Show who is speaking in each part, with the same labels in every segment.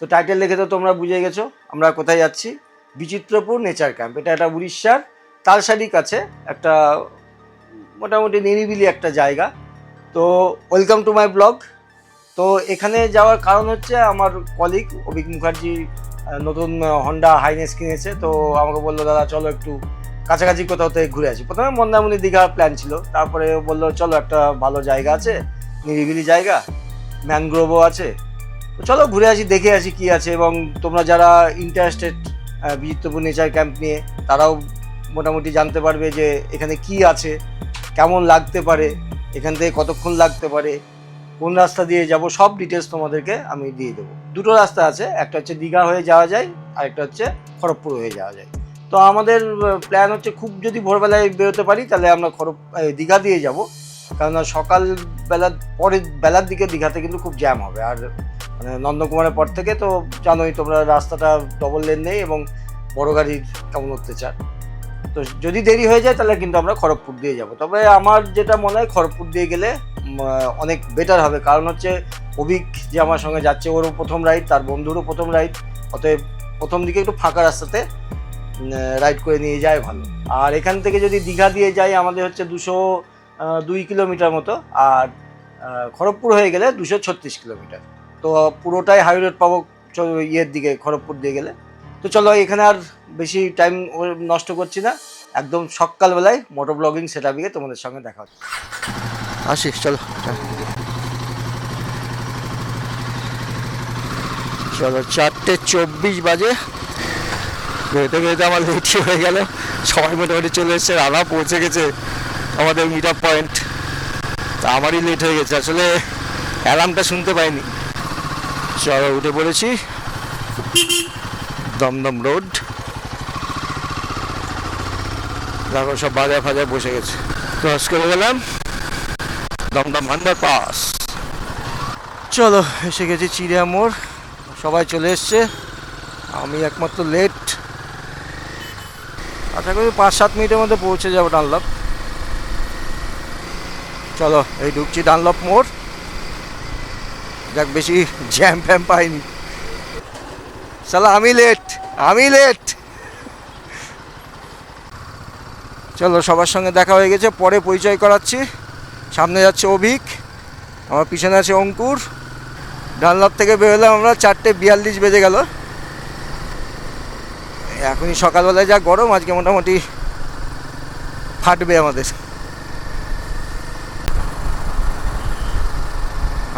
Speaker 1: তো টাইটেল দেখে তো তোমরা বুঝে গেছো, আমরা কোথায় যাচ্ছি? বিচিত্রপুর নেচার ক্যাম্প এটা একটা উড়িষ্যার তালসারির কাছে একটা মোটামুটি নিরিবিলি একটা জায়গা। তো ওয়েলকাম টু মাই ব্লগ তো এখানে যাওয়ার কারণ হচ্ছে আমার কলিগ অভিক মুখার্জি নতুন হন্ডা হাইনেস কিনেছে। তো আমাকে বলল, দাদা, চলো একটু কাছাকাছি কোথাও থেকে ঘুরে আসি। প্রথমে মন্দারমণি দীঘার প্ল্যান ছিল, তারপরে বলল, চলো একটা ভালো জায়গা আছে, নিরিবিলি জায়গা ম্যানগ্রোভও আছে। তো চলো ঘুরে আসি, দেখে আসি কি আছে এবং তোমরা যারা ইন্টারেস্টেড বিচিত্রপুর নেচার ক্যাম্প নিয়ে, তারাও মোটামুটি জানতে পারবে যে এখানে কি আছে, কেমন লাগতে পারে, এখান থেকে কতক্ষণ লাগতে পারে, কোন রাস্তা দিয়ে যাব, সব ডিটেলস তোমাদেরকে আমি দিয়ে দেবো। দুটো রাস্তা আছে, একটা হচ্ছে দীঘা হয়ে যাওয়া যায় আর একটা হচ্ছে খড়গপুর হয়ে যাওয়া যায়। তো আমাদের প্ল্যান হচ্ছে খুব যদি ভোরবেলায় বেরোতে পারি, তাহলে আমরা খড়গ দীঘা দিয়ে যাব। কারণ সকালবেলা পরের, বেলার দিকে দীঘাতে কিন্তু খুব জ্যাম হবে, আর মানে নন্দকুমারের পর থেকে তো জানোই তোমরা রাস্তাটা ডবল লেন নেই এবং বড় গাড়ির কেমন অত্যাচার। তো যদি দেরি হয়ে যায় তাহলে কিন্তু আমরা খড়গপুর দিয়ে যাব। তবে আমার যেটা মনে হয় খড়গপুর দিয়ে গেলে অনেক বেটার হবে। কারণ হচ্ছে অভিক যে আমার সঙ্গে যাচ্ছে, ওরও প্রথম রাইড তার বন্ধুরও প্রথম রাইড অতএব প্রথম দিকে একটু ফাঁকা রাস্তাতে রাইড করে নিয়ে যায় ভালো। আর এখান থেকে যদি দীঘা দিয়ে যাই আমাদের হচ্ছে দুশো দুই কিলোমিটার মতো। আর খড়গপুর হয়ে গেলে দুশো ছত্রিশ কিলোমিটার। তো পুরোটাই হাই রোড পাবো ইয়ের দিকে, খড়গপুর দিয়ে গেলে। তো চলো এখানে আর বেশি টাইম নষ্ট করছি না। একদম সকালবেলায় মোটর ব্লগিং সেটা গিয়ে তোমাদের সঙ্গে দেখা হচ্ছে। আসি, চলো চলো। চারটে চব্বিশ বাজে। বেরোতে বেরোতে আমার লেটই হয়ে গেল। সবাই মোটামুটি চলে এসছে, রানা পৌঁছে গেছে আমাদের মিট আপ পয়েন্ট তা আমারই লেট হয়ে গেছে। আসলে অ্যালার্মটা শুনতে পাইনি। চলো উঠে পড়েছি। দমদম রোড। দেখো সব বাজার ফাজার বসে গেছে। ক্রস করে গেলাম দমদম আন্ডার পাস চলো, এসে গেছি চিড়িয়া মোড়। সবাই চলে এসছে। আমি একমাত্র লেট আশা করি পাঁচ সাত মিনিটের মধ্যে পৌঁছে যাব ডানলপ চলো, এই ঢুকছি ডানলপ মোড়। যাক, বেশি জ্যাম ফ্যাম পাইনি। সালা আমি লেট আমি লেট চলো, সবার সঙ্গে দেখা হয়ে গেছে, পরে পরিচয় করাচ্ছি। সামনে যাচ্ছে অভিক, আমার পিছনে আছে অঙ্কুর। ডানলপ থেকে বেরোলাম আমরা, চারটে বিয়াল্লিশ বেজে গেল। এখনই সকালবেলায় যা গরম, আজকে মোটামুটি ফাটবে আমাদের।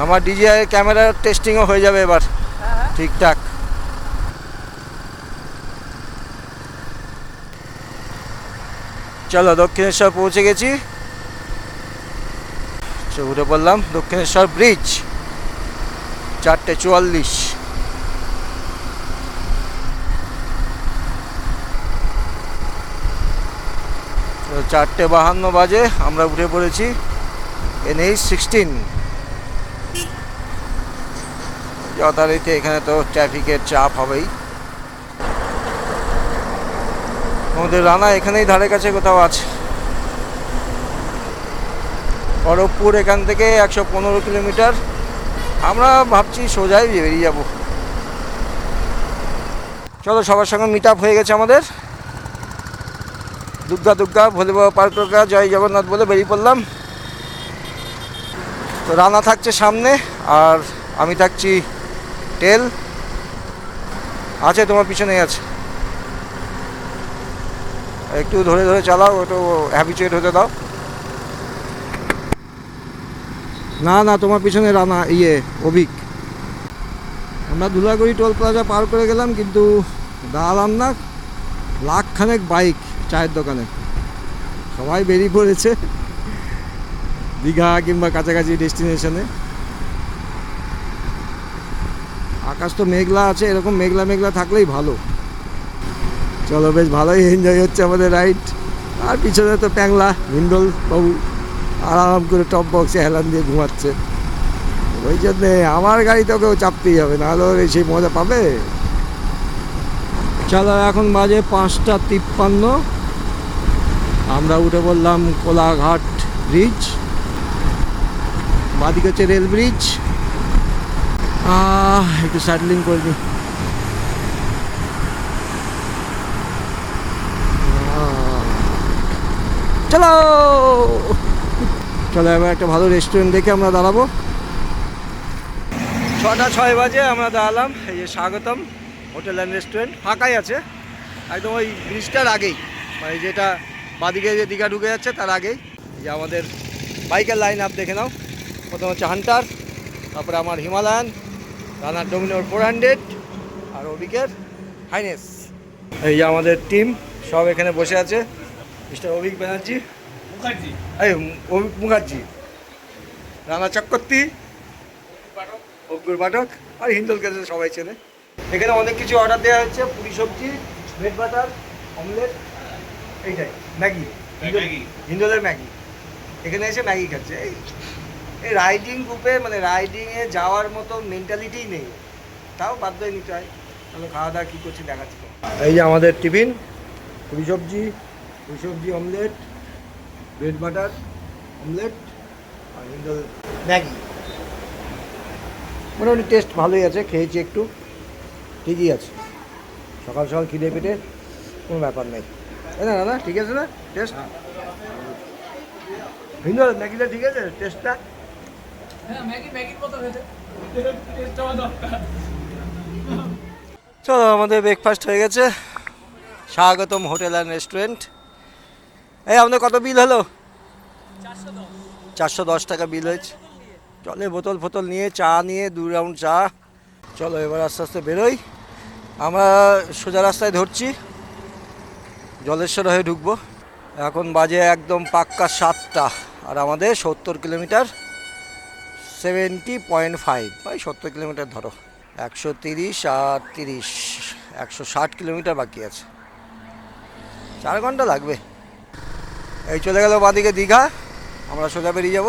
Speaker 1: আমার ডিজিআই ক্যামেরার টেস্টিংও হয়ে যাবে এবার। ঠিকঠাক। চলো দক্ষিণেশ্বর পৌঁছে গেছি। তো উঠে পড়লাম। দক্ষিণেশ্বর ব্রিজ চারটে চুয়াল্লিশ। চারটে বাহান্ন বাজে আমরা উঠে পড়েছি। NH sixteen. যথারীতি এখানে তো ট্রাফিকের চাপ হবেই। আমাদের রানা, এখানেই ধারে কাছে কোথাও আছে? খড়গপুর এখান থেকে একশো পনেরো কিলোমিটার। আমরা ভাবছি সোজাই বেরিয়ে যাব। চলো, সবার সঙ্গে মিট আপ হয়ে গেছে আমাদের। দুর্গা দুর্গা, ভোলে বাবা পার্কা জয় জগন্নাথ বলে বেরিয়ে পড়লাম। তো রানা থাকছে সামনে, আর আমি থাকছি টেল আছে তোমার পিছনে আছে। একটু ধরে ধরে চালাও, একটু হ্যাবিচুয়েট হতে দাও। না না, তোমার পিছনে রানা ইয়ে অভিক। আমরা ধুলাগড়ি টোল প্লাজা পার করে গেলাম, কিন্তু দাঁড়ালাম না। লাখখানেক বাইক চায়ের দোকানে। সবাই বেরিয়ে পড়েছে। দীঘা কিংবা কাছাকাছি ডেস্টিনেশনে। আকাশ তো মেঘলা আছে, এরকম মেঘলা মেঘলা থাকলেই ভালো। চলো, বেশ ভালোই এনজয় হচ্ছে আমাদের রাইড আর পিছনে তো প্যাংলা ভিন্ডল বাবু আরাম করে টপ বক্সে হেলান দিয়ে ঘুমাচ্ছে। ওই জন্যে আমার গাড়িতে ওকেও চাপতেই হবে, নাহলে ওর সেই মজা পাবে? চলো, এখন বাজে পাঁচটা তিপ্পান্ন। আমরা উঠে বললাম কোলাঘাট ব্রিজ বাদিকে হচ্ছে রেল ব্রিজ একটু স্যাডলিং করে চলো! চলো, এবার একটা ভালো রেস্টুরেন্ট দেখে আমরা দাঁড়াবো। ছটা, ছয় বাজে আমরা দাঁড়ালাম, এই যে স্বাগতম, হোটেল অ্যান্ড রেস্টুরেন্ট ফাঁকাই আছে। একদম ওই ব্রিজটার আগেই মানে যেটা বাদিকে যে দীঘা ঢুকে যাচ্ছে, তার আগেই। যে আমাদের বাইকের লাইন আপ দেখে নাও। প্রথম হচ্ছে হান্টার তারপরে আমার হিমালয়ান রানার ডোমিনোর ফোর হান্ড্রেড আর অভিকের হাইনেস। এই যে আমাদের টিম সব এখানে বসে আছে। মিস্টার অভিক ব্যানার্জি।
Speaker 2: মুখার্জি।
Speaker 1: এই অভিক মুখার্জি। রানা চক্রবর্তী। অগ্গুর পাঠক আর হিন্দুলকে সবাই চেনে। এখানে অনেক কিছু অর্ডার দেওয়া হচ্ছে পুরি সবজি ব্রেড বাটার অমলেট এইটাই ম্যাগি।
Speaker 2: ম্যাগি।
Speaker 1: হিন্দুদের ম্যাগি। এখানে এসে ম্যাগি খাচ্ছে। এই এই রাইডিং গ্রুপে মানে রাইডিংয়ে যাওয়ার মতো মেন্টালিটিই নেই। তাও বাধ্য হয়ে নিতে হয়। তাহলে খাওয়া দাওয়া কী করছি দেখাচ্ছি। এই যে আমাদের টিফিন পুরি সবজি পুরি সবজি অমলেট ব্রেড বাটার অমলেট আর ম্যাগি। মোটামুটি টেস্ট ভালোই আছে খেয়েছি একটু। ঠিকই আছে। সকাল সকাল খিদে পেটে কোনো ব্যাপার নেই। না দাদা ঠিক আছে না? টেস্ট হিন্দু ম্যাগিটা ঠিক আছে টেস্টটা চলো, আমাদের ব্রেকফাস্ট হয়ে গেছে। স্বাগতম হোটেল অ্যান্ড রেস্টুরেন্ট এই আপনার কত বিল হলো? চারশো দশ। টাকা বিল হয়েছে। চলে বোতল ফোতল নিয়ে, চা নিয়ে, দু রাউন্ড চা। চলো, এবার আস্তে আস্তে বেরোই। আমরা সোজা রাস্তায় ধরছি। জলেশ্বর হয়ে ঢুকবো। এখন বাজে একদম পাক্কা সাতটা। আর আমাদের সত্তর কিলোমিটার। সেভেন্টি পয়েন্ট ফাইভ, ওই সত্তর কিলোমিটার ধরো। একশো তিরিশ আর তিরিশ, একশো ষাট কিলোমিটার বাকি আছে। চার ঘণ্টা লাগবে। এই চলে গেল বাদিকে দীঘা, আমরা সোজা বেরিয়ে যাব।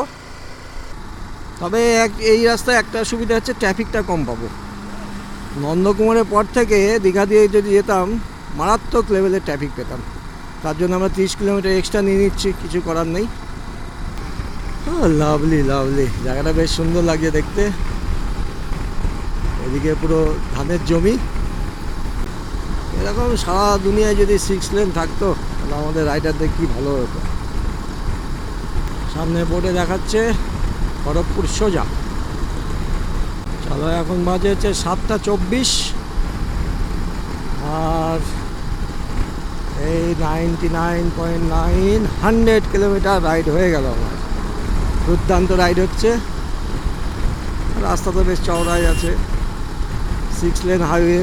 Speaker 1: তবে এক এই রাস্তায় একটা সুবিধা হচ্ছে ট্রাফিকটা কম পাবো। নন্দকুমারের পর থেকে দীঘা দিয়ে যদি যেতাম, মারাত্মক লেভেলের ট্রাফিক পেতাম। তার জন্য আমরা তিরিশ কিলোমিটার এক্সট্রা নিয়ে নিচ্ছি, কিছু করার নেই। লাভলি লাভলি জায়গাটা বেশ সুন্দর লাগছে দেখতে। এদিকে পুরো ধানের জমি। এরকম সারা দুনিয়ায় যদি সিক্স লেন থাকতো, তাহলে আমাদের রাইডারদের কি ভালো হতো। সামনে বোর্ডে দেখাচ্ছে খড়গপুর সোজা। চলো, এখন বাজে হচ্ছে সাতটা চব্বিশ। আর এই ninety nine point nine hundred kilometre ride হয়ে গেল আমার। দুর্দান্ত রাইড হচ্ছে। রাস্তা তো বেশ চওড়াই আছে। Six lane highway.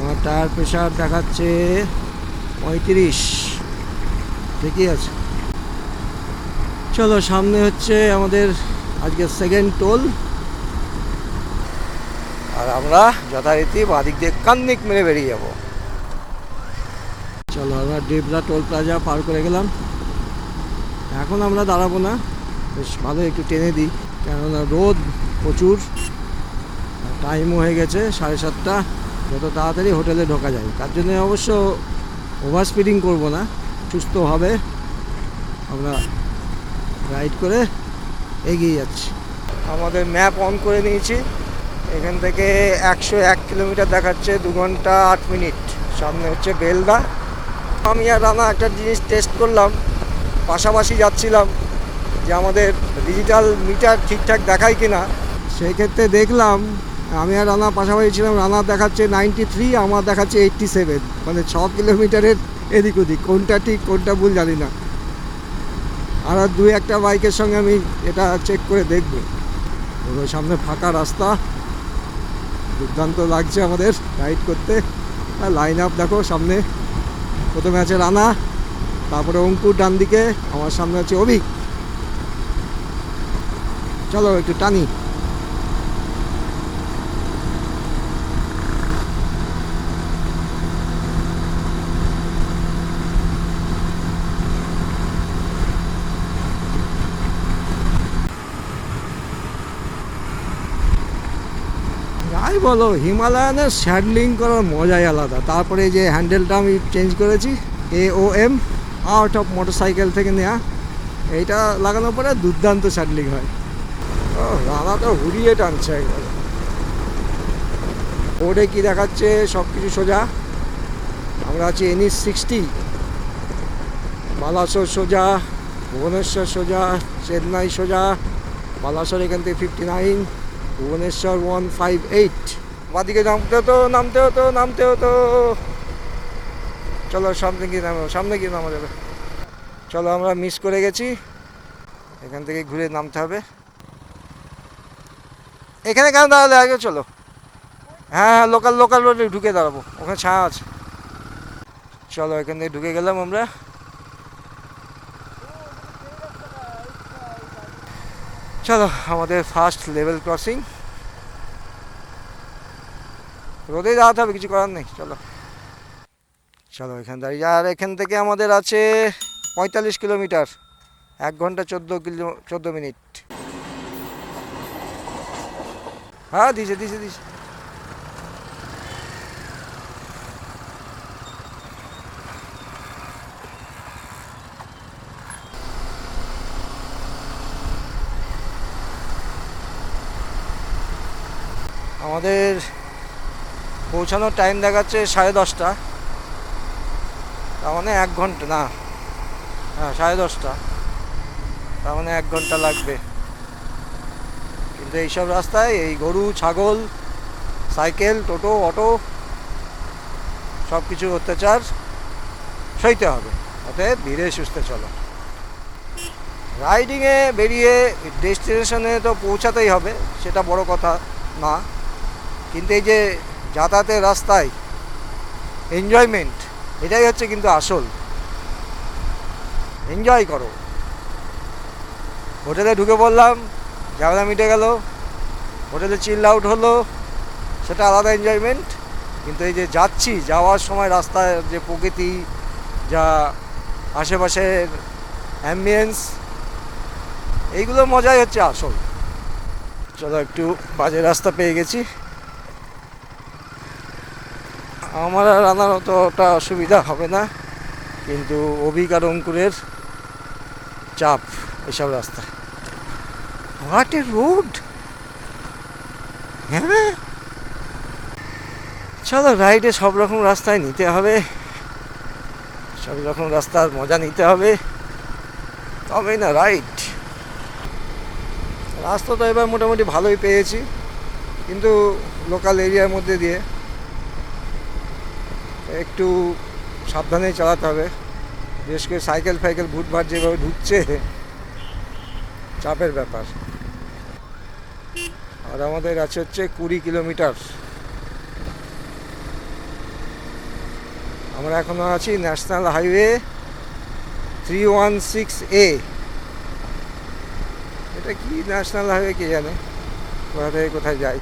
Speaker 1: আমার টায়ার প্রেশার দেখাচ্ছে পঁয়ত্রিশ। ঠিকই আছে। চলো, সামনে হচ্ছে আমাদের আজকে সেকেন্ড টোল আর আমরা যথারীতি বাদিক দিয়ে কান্নিক মেরে বেরিয়ে যাব। চলো, আমরা ডেবরা টোল প্লাজা পার করে গেলাম। এখন আমরা দাঁড়াবো না। বেশ ভালো একটু টেনে দিই। কেননা রোদ প্রচুর টাইমও হয়ে গেছে সাড়ে সাতটা। যত তাড়াতাড়ি হোটেলে ঢোকা যায়। তার জন্য অবশ্য ওভার স্পিডিং করব না। সুস্থভাবে আমরা রাইড করে এগিয়ে যাচ্ছি। আমাদের ম্যাপ অন করে নিয়েছি। এখান থেকে একশো এক কিলোমিটার দেখাচ্ছে দু ঘণ্টা আট মিনিট সামনে হচ্ছে বেলদা। আমি আর রানা একটা জিনিস টেস্ট করলাম। পাশাপাশি যাচ্ছিলাম। যে আমাদের ডিজিটাল মিটার ঠিকঠাক দেখায় কিনা, সেই ক্ষেত্রে দেখলাম, আমি আর রানা পাশাপাশি ছিলাম, রানা দেখাচ্ছে নাইনটি থ্রি আমার দেখাচ্ছে এইটটি সেভেন মানে ছ কিলোমিটারের এদিক ওদিক, কোনটা ঠিক, কোনটা ভুল জানি না। আর দুই একটা বাইকের সঙ্গে আমি এটা চেক করে দেখব। সামনে ফাঁকা রাস্তা, দুর্দান্ত লাগছে আমাদের রাইড করতে। আর লাইন আপ দেখো সামনে, প্রথমে আছে রানা, তারপরে অঙ্কুর ডান দিকে আমার সামনে আছে অভিক। চলো একটু টানি। যাই বলো, হিমালয়ানের স্যাডলিং করার মজাই আলাদা। তারপরে যে হ্যান্ডেলটা আমি চেঞ্জ করেছি A O M out of motorcycle থেকে নেওয়া এইটা লাগানোর পরে দুর্দান্ত স্যাডলিং হয়। ও রানা তো হুড়িয়ে টানছে একবার বোর্ডে কি দেখাচ্ছে? সব কিছু সোজা। আমরা আছি এনএস সিক্সটি। বালাসোর সোজা, ভুবনেশ্বর সোজা, চেন্নাই সোজা, বালাসোর এখান থেকে fifty nine, Bhubaneswar one five eight. বাদিকে নামতে হতো নামতে হতো নামতে হতো। চলো সামনে গিয়ে নামো, সামনে গিয়ে নামা যাবে। চলো আমরা মিস করে গেছি। এখান থেকে ঘুরে নামতে হবে। এখানে কেন দাঁড়ালে? আগে চলো। হ্যাঁ হ্যাঁ লোকাল লোকাল রোডে ঢুকে দাঁড়াবো। ওখানে ছায়া আছে। চলো, এখান থেকে ঢুকে গেলাম আমরা। চলো, আমাদের ফার্স্ট লেভেল ক্রসিং রোদে দাঁড়াতে হবে, কিছু করার নেই। চলো। চলো, এখান দাঁড়িয়ে। আর এখান থেকে আমাদের আছে পঁয়তাল্লিশ কিলোমিটার। এক ঘণ্টা চোদ্দ কিলো, চোদ্দ মিনিট। হ্যাঁ দিছে দিছে দিছে। আমাদের পৌঁছানোর টাইম দেখাচ্ছে সাড়ে দশটা। তার মানে এক ঘণ্টা, না। হ্যাঁ সাড়ে দশটা। তার মানে এক ঘণ্টা লাগবে। কিন্তু এইসব রাস্তায় এই গরু, ছাগল, সাইকেল, টোটো, অটো সব কিছু অত্যাচার সইতে হবে। অতএব ধীরে সুস্থে চলো। রাইডিংয়ে বেরিয়ে ডেস্টিনেশনে তো পৌঁছাতেই হবে, সেটা বড় কথা না। কিন্তু এই যে যাতায়াতের রাস্তায় এনজয়মেন্ট এটাই হচ্ছে কিন্তু আসল। এনজয় করো। হোটেলে ঢুকে পড়লাম ঝামেলা মিটে গেল। হোটেলে চিল আউট হলো। সেটা আলাদা এনজয়মেন্ট কিন্তু এই যে যাচ্ছি, যাওয়ার সময় রাস্তায় যে প্রকৃতি, যা আশেপাশের অ্যাম্বিয়েন্স এইগুলো মজাই হচ্ছে আসল। চলো একটু বাজে রাস্তা পেয়ে গেছি। আমার আর আনার অতটা অসুবিধা হবে না। কিন্তু অভিক আর অঙ্কুরের চাপ এসব রাস্তা হোয়াট এ রোড হ্যাঁ? চলো রাইডে সব রকম রাস্তায় নিতে হবে। সব রকম রাস্তার মজা নিতে হবে। তবেই না রাইড। রাস্তা তো এবার মোটামুটি ভালোই পেয়েছি, কিন্তু লোকাল এরিয়ার মধ্যে দিয়ে একটু সাবধানে চালাতে হবে। বিশেষ করে সাইকেল ফাইকেল ভুটভাট যেভাবে ঢুকছে, চাপের ব্যাপার। আর আমাদের আছে হচ্ছে কুড়ি কিলোমিটার। আমরা এখনও আছি national highway three one six A. এটা কি ন্যাশনাল হাইওয়ে কে জানে? কোথা থেকে কোথায় যাই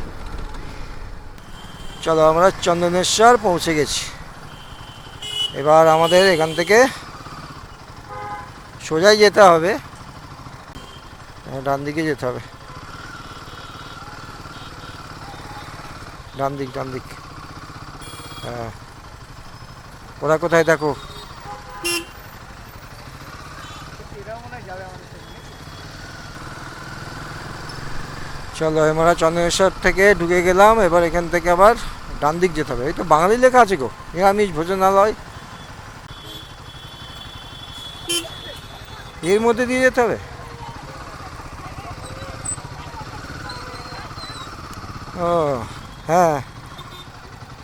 Speaker 1: চলো আমরা চন্দনেশ্বর পৌঁছে গেছি। এবার আমাদের এখান থেকে সোজাই যেতে হবে। ডান দিকে যেতে হবে। ডান দিক ডান দিক। হ্যাঁ। ওরা কোথায় দেখো? চলো আমরা চন্দ্রেশ্বর থেকে ঢুকে গেলাম, এবার এখান থেকে আবার ডান দিক যেতে হবে। এই তো বাঙালি লেখা আছে গো, নিরামিষ ভোজনালয়। এর মধ্যে দিয়ে যেতে হবে? ও। হ্যাঁ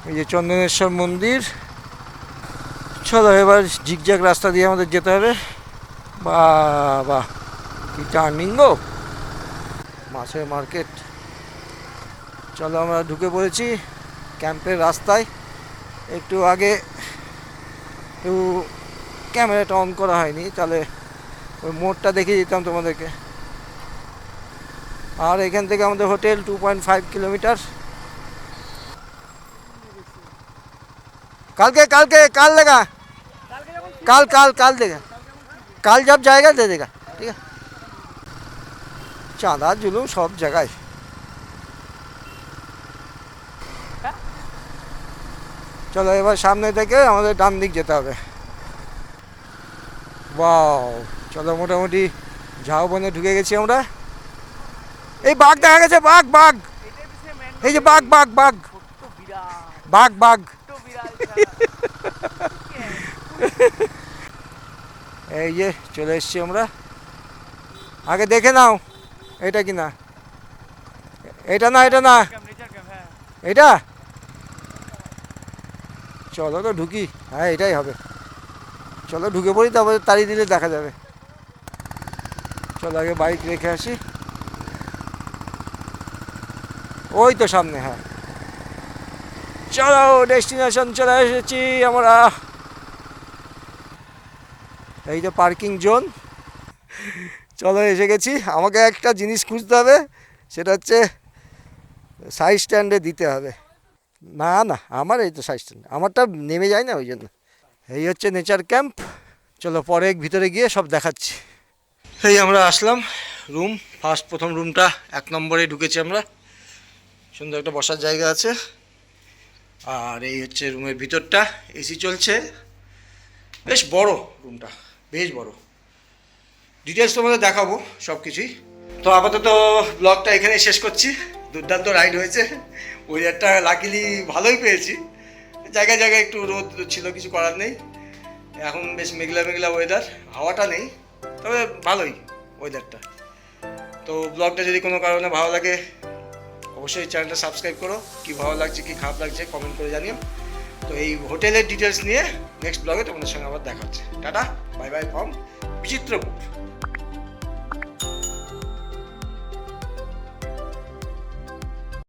Speaker 1: এই যে চন্দনেশ্বর মন্দির। চলো, এবার জিগজ্যাগ রাস্তা দিয়ে আমাদের যেতে হবে। বা বাহ কি টার্নিং গো। মাছের মার্কেট। চলো, আমরা ঢুকে পড়েছি ক্যাম্পের রাস্তায়। একটু আগে একটু ক্যামেরাটা অন করা হয়নি, তাহলে ওই মোড়টা দেখিয়ে দিতাম তোমাদেরকে। আর এখান থেকে আমাদের hotel two point five kilometre কালকে কালকে কাল দেখা কাল কাল কাল দেখা কাল যাব জায়গা দে দেখা ঠিক আছে চাঁদা জুলুম সব জায়গায় চলো এবার সামনে থেকে আমাদের ডান দিক যেতে হবে বাও চলো মোটামুটি ঝাউবনে ঢুকে গেছি আমরা এই বাঘ দেখা গেছে বাঘ বাঘ এই যে বাঘ বাঘ বাঘ বাঘ বাঘ এই যে, চলে এসছি আমরা। আগে দেখে নাও, এটা কি না এটা না এটা না। এটা? চলো তো ঢুকি। হ্যাঁ এটাই হবে। চলো ঢুকে পড়ি, তারপরে তাড়ি দিলে দেখা যাবে। চলো আগে বাইক রেখে আসি। ওই তো সামনে হ্যাঁ। চলো, ডেস্টিনেশন চলে এসেছি আমরা। এই যে পার্কিং জোন। চলো এসে গেছি। আমাকে একটা জিনিস খুঁজতে হবে, সেটা হচ্ছে সাইড স্ট্যান্ডে দিতে হবে। না না, আমার এই তো সাইড স্ট্যান্ড আমারটা নেমে যায় না ওই জন্য। এই হচ্ছে নেচার ক্যাম্প চলো পরে ভিতরে গিয়ে সব দেখাচ্ছি। এই আমরা আসলাম রুম ফার্স্ট প্রথম রুমটা এক নম্বরে ঢুকেছি আমরা। সুন্দর একটা বসার জায়গা আছে। আর এই হচ্ছে রুমের ভিতরটা এসি চলছে। বেশ বড় রুমটা বেশ বড়। ডিটেলস তোমাদের দেখাবো সব কিছুই তো আপাতত ব্লগটা এখানে শেষ করছি। দুর্দান্ত রাইড হয়েছে। ওয়েদারটা লাকিলি ভালোই পেয়েছি। জায়গায় জায়গায় একটু রোদ ছিল, কিছু করার নেই। এখন বেশ মেঘলা মেঘলা ওয়েদার হাওয়াটা নেই, তবে ভালোই ওয়েদারটা তো ব্লগটা যদি কোনো কারণে ভালো লাগে, অবশ্যই চ্যানেলটা সাবস্ক্রাইব করো। কি ভালো লাগছে, কি খারাপ লাগছে কমেন্ট করে জানিও। তো এই হোটেলের ডিটেলস নিয়ে নেক্সট ব্লগে তোমাদের সঙ্গে আবার দেখা হচ্ছে। Tata bye bye from Bichitrapur